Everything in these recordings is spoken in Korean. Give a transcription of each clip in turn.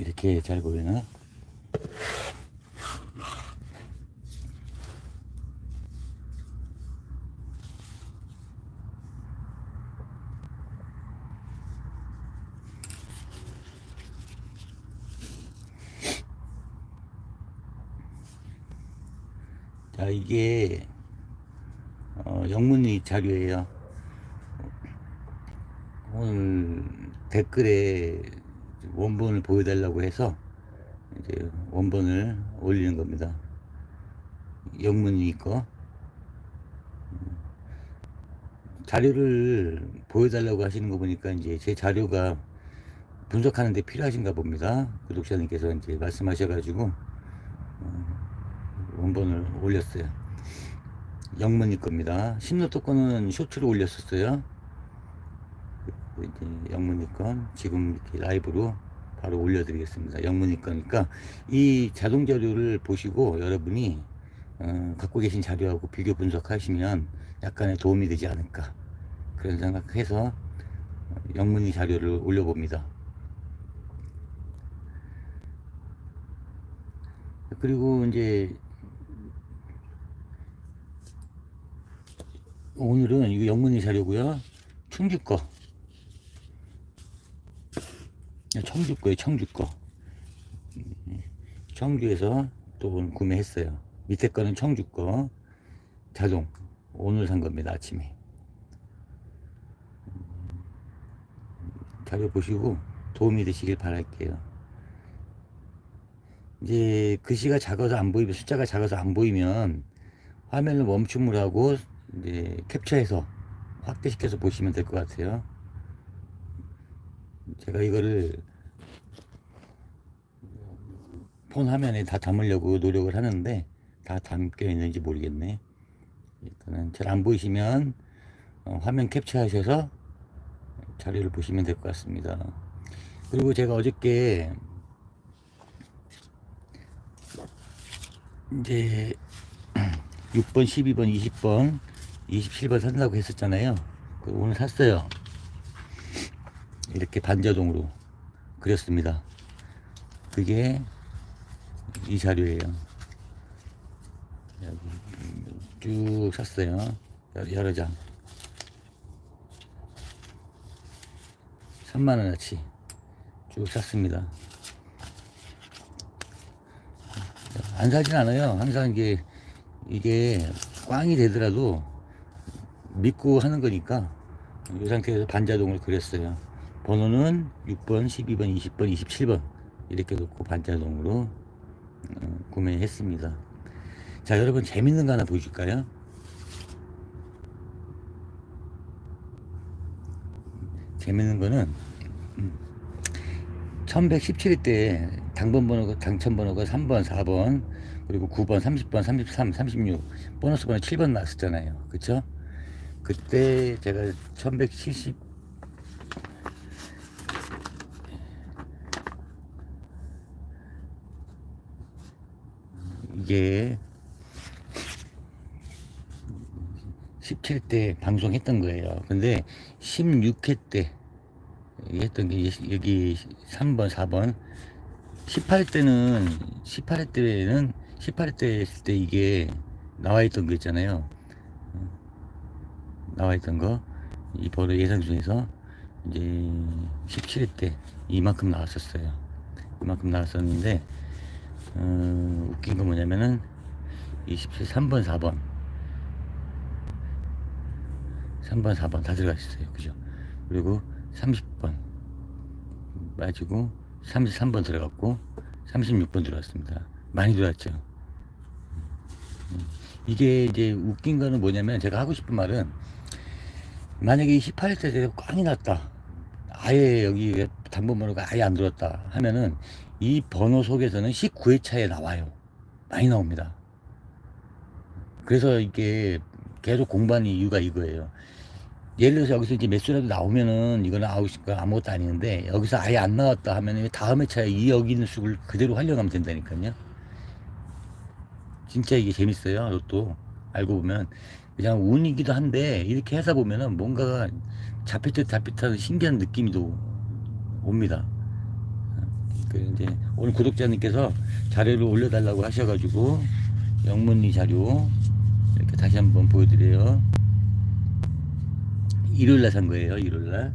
이렇게 잘 보이나? 자, 이게 어, 영문이 자료예요. 오늘 댓글에 원본을 보여달라고 해서 이제 원본을 올리는 겁니다. 영문이 거 자료를 보여달라고 하시는 거 보니까 이제 제 자료가 분석하는 데 필요하신가 봅니다. 구독자님께서 이제 말씀하셔가지고 어, 원본을 올렸어요. 영문이 겁니다. 10노트 거는 쇼츠로 올렸었어요. 영문이 건 지금 이렇게 라이브로 바로 올려드리겠습니다. 영문이 거니까 이 자동 자료를 보시고 여러분이 어, 갖고 계신 자료하고 비교 분석하시면 약간의 도움이 되지 않을까 그런 생각해서 어, 영문이 자료를 올려봅니다. 그리고 이제 오늘은 이거 영문이 자료고요. 충주 거. 청주 거예요, 청주 거. 청주에서 또 구매했어요. 밑에 거는 청주 거. 자동. 오늘 산 겁니다, 아침에. 자료 보시고 도움이 되시길 바랄게요. 이제 글씨가 작아서 안 보이면, 숫자가 작아서 안 보이면 화면을 멈춤을 하고 이제 캡처해서 확대시켜서 보시면 될 것 같아요. 제가 이거를 폰 화면에 다 담으려고 노력을 하는데 다 담겨 있는지 모르겠네. 일단은 잘 안 보이시면 어, 화면 캡처하셔서 자료를 보시면 될 것 같습니다. 그리고 제가 어저께 이제 6번, 12번, 20번, 27번 산다고 했었잖아요. 그 오늘 샀어요. 이렇게 반자동으로 그렸습니다. 그게 이 자료예요. 쭉 샀어요. 여러- 장. 3만원어치 쭉 샀습니다. 안 사진 않아요. 항상 이게, 이게 꽝이 되더라도 믿고 하는 거니까 이 상태에서 반자동을 그렸어요. 번호는 6번, 12번, 20번, 27번 이렇게 놓고 반자동으로 어, 구매했습니다. 자, 여러분 재밌는 거 하나 보여줄까요? 재밌는 거는 1117일 때 당번 번호가 당첨 번호가 3번, 4번, 그리고 9번, 30번, 33, 36 보너스 번호 7번 나왔었잖아요. 그쵸? 그때 제가 1170 이게 17대 방송했던 거예요. 근데 16회 때 했던 게 여기 3번, 4번 18때는 18회 때는 18회 때 했을 때 이게 나와 있던 거 있잖아요. 나와 있던 거 이 번호 예상 중에서 이제 17회 때 이만큼 나왔었어요. 이만큼 나왔었는데 어, 웃긴 건 뭐냐면은 27, 3번, 4번 3번, 4번 다 들어가 있어요. 그죠? 그리고 30번 빠지고 33번 들어갔고 36번 들어갔습니다. 많이 들어왔죠. 음, 이게 이제 웃긴 거는 뭐냐면 제가 하고 싶은 말은 만약에 18일 때 제가 꽝이 났다. 아예 여기 단번번호가 아예 안 들었다 하면은 이 번호 속에서는 19회 차에 나와요. 많이 나옵니다. 그래서 이게 계속 공부하는 이유가 이거예요. 예를 들어서 여기서 이제 몇 수라도 나오면은 이거는 아웃이니까 아무것도 아니는데 여기서 아예 안 나왔다 하면은 다음에 차에 이 여기 있는 수를 그대로 활용하면 된다니까요. 진짜 이게 재밌어요. 로또 알고 보면 그냥 운이기도 한데 이렇게 해서 보면은 뭔가가 잡힐 듯 잡힐 듯한 신기한 느낌이 또 옵니다. 그 이제 오늘 구독자님께서 자료를 올려달라고 하셔가지고 영문리 자료 이렇게 다시 한번 보여드려요. 일요일 날 산 거예요. 일요일 날.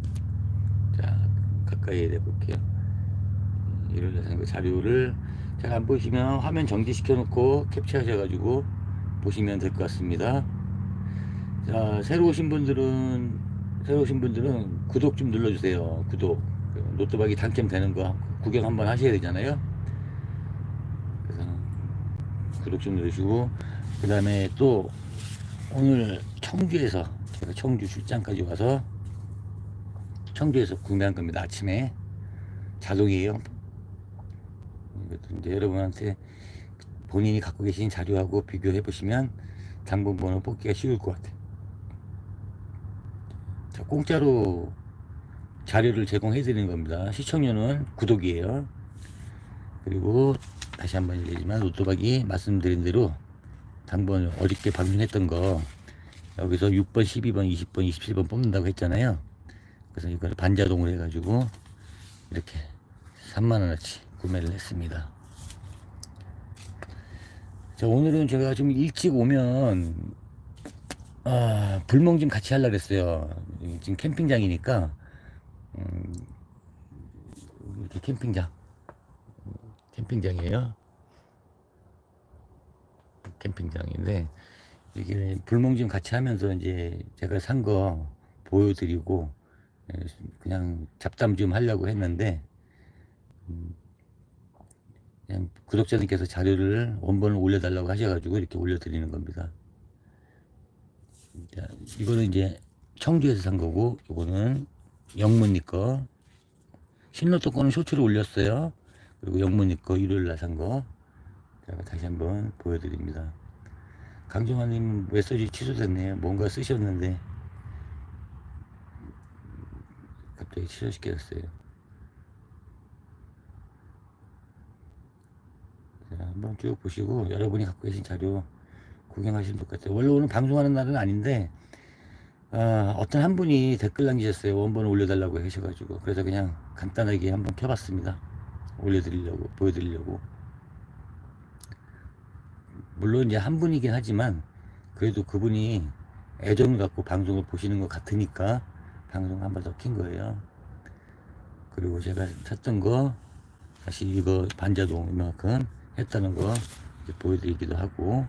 자 가까이 내볼게요. 일요일 날 산 거 자료를 잘 안 보시면 화면 정지시켜 놓고 캡처하셔가지고 보시면 될 것 같습니다. 자 새로 오신 분들은 새로 오신 분들은 구독 좀 눌러주세요. 구독. 그 노트박이 당첨되는 거 구경 한번 하셔야 되잖아요. 그래서 구독 좀 누르시고 그 다음에 또 오늘 청주에서 제가 청주 출장까지 와서 청주에서 구매한 겁니다. 아침에 자동이에요. 이것도 이제 여러분한테 본인이 갖고 계신 자료하고 비교해 보시면 당번번호 뽑기가 쉬울 것 같아요. 자, 공짜로 자료를 제공해 드리는 겁니다. 시청료는 구독이에요. 그리고 다시 한번 얘기지만 노트박이 말씀드린 대로 단번 어저께 방송했던 거 여기서 6번, 12번, 20번, 27번 뽑는다고 했잖아요. 그래서 이걸 반자동을 해가지고 이렇게 3만원어치 구매를 했습니다. 자, 오늘은 제가 좀 일찍 오면 아, 불멍 좀 같이 하려고 했어요. 지금 캠핑장이니까 음, 이렇게 캠핑장 캠핑장이에요. 캠핑장인데 이게 불멍 좀 같이 하면서 이제 제가 산 거 보여드리고 예, 그냥 잡담 좀 하려고 했는데 음, 그냥 구독자님께서 자료를 원본을 올려달라고 하셔가지고 이렇게 올려드리는 겁니다. 자, 이거는 이제 청주에서 산 거고 이거는 영문니 거 신로또 거는 쇼츠로 올렸어요. 그리고 영문니 거 일요일 날 산 거. 제가 다시 한번 보여드립니다. 강정환님 메시지 취소됐네요. 뭔가 쓰셨는데 갑자기 취소시켰어요. 자, 한번 쭉 보시고 여러분이 갖고 계신 자료 구경하시면 될 것 같아요. 원래 오늘 방송하는 날은 아닌데 아, 어떤 한 분이 댓글 남기셨어요. 원본을 올려달라고 하셔가지고 그래서 그냥 간단하게 한번 켜봤습니다. 올려드리려고 보여드리려고 물론 이제 한 분이긴 하지만 그래도 그분이 애정을 갖고 방송을 보시는 것 같으니까 방송 한 번 더 킨 거예요. 그리고 제가 샀던 거 다시 이거 반자동 이만큼 했다는 거 보여드리기도 하고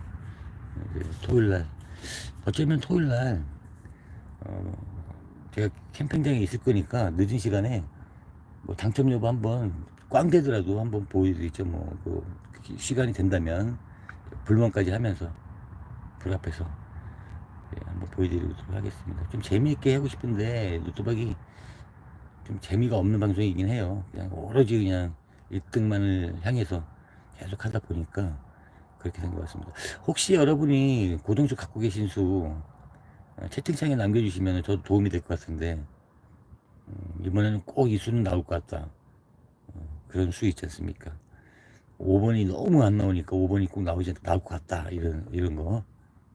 토요일 날 어쩌면 토요일 날 어, 제가 캠핑장에 있을 거니까 늦은 시간에 뭐 당첨 여부 한번 꽝 되더라도 한번 보여드리죠. 뭐, 그 시간이 된다면 불멍까지 하면서 불 앞에서 예, 한번 보여드리도록 하겠습니다. 좀 재미있게 하고 싶은데 노트박이 좀 재미가 없는 방송이긴 해요. 그냥 오로지 그냥 1등만을 향해서 계속 하다 보니까 그렇게 같습니다. 혹시 여러분이 고등수 갖고 계신 수 어, 채팅창에 남겨주시면 저도 도움이 될 것 같은데 음, 이번에는 꼭 이 수는 나올 것 같다. 어, 그런 수 있지 않습니까? 5번이 너무 안 나오니까 5번이 꼭 나오지 않 나올 것 같다. 이런 이런 거.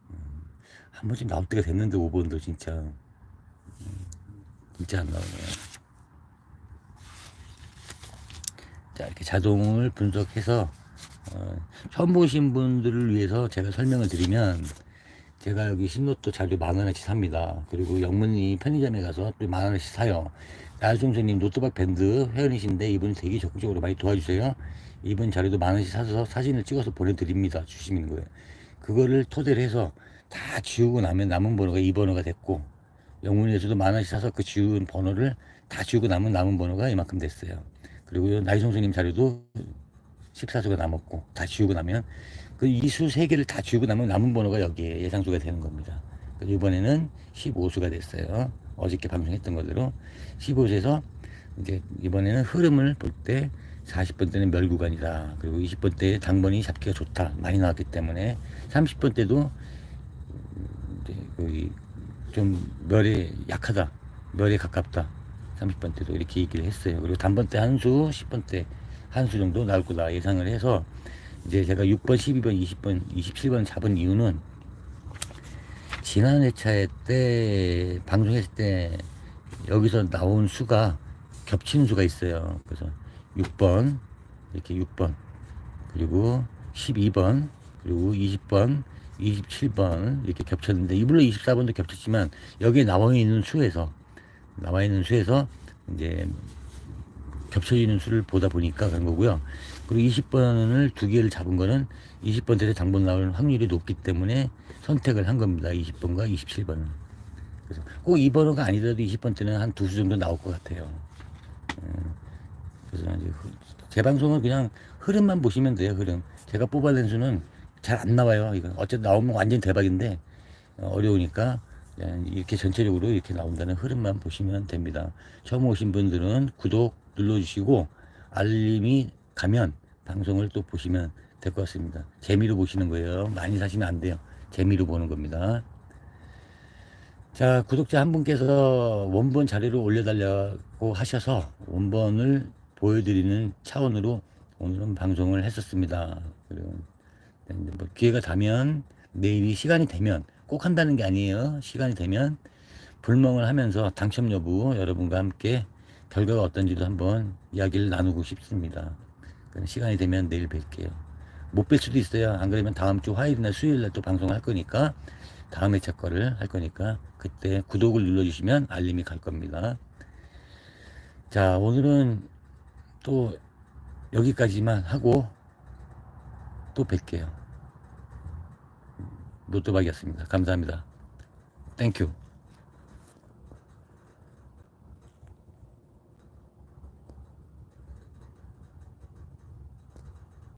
음, 한 번쯤 나올 때가 됐는데 5번도 진짜 음, 진짜 안 나오네요. 자 이렇게 자동을 분석해서 어, 처음 보신 분들을 위해서 제가 설명을 드리면 제가 여기 신노트 자료 만 원어치 삽니다. 그리고 영문이 편의점에 가서 또 만 원어치 사요. 나중선님 노트박 밴드 회원이신데 이분 되게 적극적으로 많이 도와주세요. 이분 자료도 만 원씩 사서 사진을 찍어서 보내드립니다. 주시는 거예요. 그거를 토대로 해서 다 지우고 나면 남은 번호가 이 번호가 됐고 영문에서도 만 원씩 사서 그 지운 번호를 다 지우고 나면 남은 번호가 이만큼 됐어요. 그리고 나이송수님 자료도 14수가 남았고 다 지우고 나면 그 이수 세 개를 다 지우고 나면 남은 번호가 여기에 예상수가 되는 겁니다. 이번에는 15수가 됐어요. 어저께 방송했던 거대로 15수에서 이제 이번에는 흐름을 볼 때 40번 때는 멸 구간이다. 그리고 20번 때 당번이 잡기가 좋다. 많이 나왔기 때문에 30번 때도 이제 거의 좀 멸에 약하다. 멸에 가깝다. 30번 때도 이렇게 얘기를 했어요. 그리고 단번 때 한 수, 10번 때 한 수 정도 나올 거다 예상을 해서 이제 제가 6번, 12번, 20번, 27번 잡은 이유는 지난 회차에 때 방송했을 때 여기서 나온 수가 겹치는 수가 있어요. 그래서 6번, 이렇게 6번 그리고 12번 그리고 20번 27번 이렇게 겹쳤는데 이 물론 24번도 겹쳤지만 여기에 나와 있는 수에서 나와 있는 수에서 이제 겹쳐지는 수를 보다 보니까 그런 거고요. 그리고 20번을 두 개를 잡은 거는 20번 대에 당번 나올 확률이 높기 때문에 선택을 한 겁니다. 20번과 27번은. 그래서 꼭 2번호가 아니더라도 20번 때는 한 두 수 정도 나올 것 같아요. 음, 그래서 이제 흐- 제 방송은 그냥 흐름만 보시면 돼요. 흐름. 제가 뽑아낸 수는 잘 안 나와요. 이건 어쨌든 나오면 완전 대박인데 어, 어려우니까 이렇게 전체적으로 이렇게 나온다는 흐름만 보시면 됩니다. 처음 오신 분들은 구독 눌러주시고 알림이 가면 방송을 또 보시면 될 것 같습니다. 재미로 보시는 거예요. 많이 사시면 안 돼요. 재미로 보는 겁니다. 자, 구독자 한 분께서 원본 자료를 올려달라고 하셔서 원본을 보여드리는 차원으로 오늘은 방송을 했었습니다. 그리고 뭐 기회가 되면 내일이 시간이 되면 꼭 한다는 게 아니에요. 시간이 되면 불멍을 하면서 당첨 여부 여러분과 함께 결과가 어떤지도 한번 이야기를 나누고 싶습니다. 그럼 시간이 되면 내일 뵐게요. 못 뵐 수도 있어요. 안 그러면 다음 주 화요일이나 수요일날 또 방송할 거니까 다음 회차 거를 할 거니까 그때 구독을 눌러주시면 알림이 갈 겁니다. 자 오늘은 또 여기까지만 하고 또 뵐게요. 노트박이었습니다. 감사합니다. 땡큐.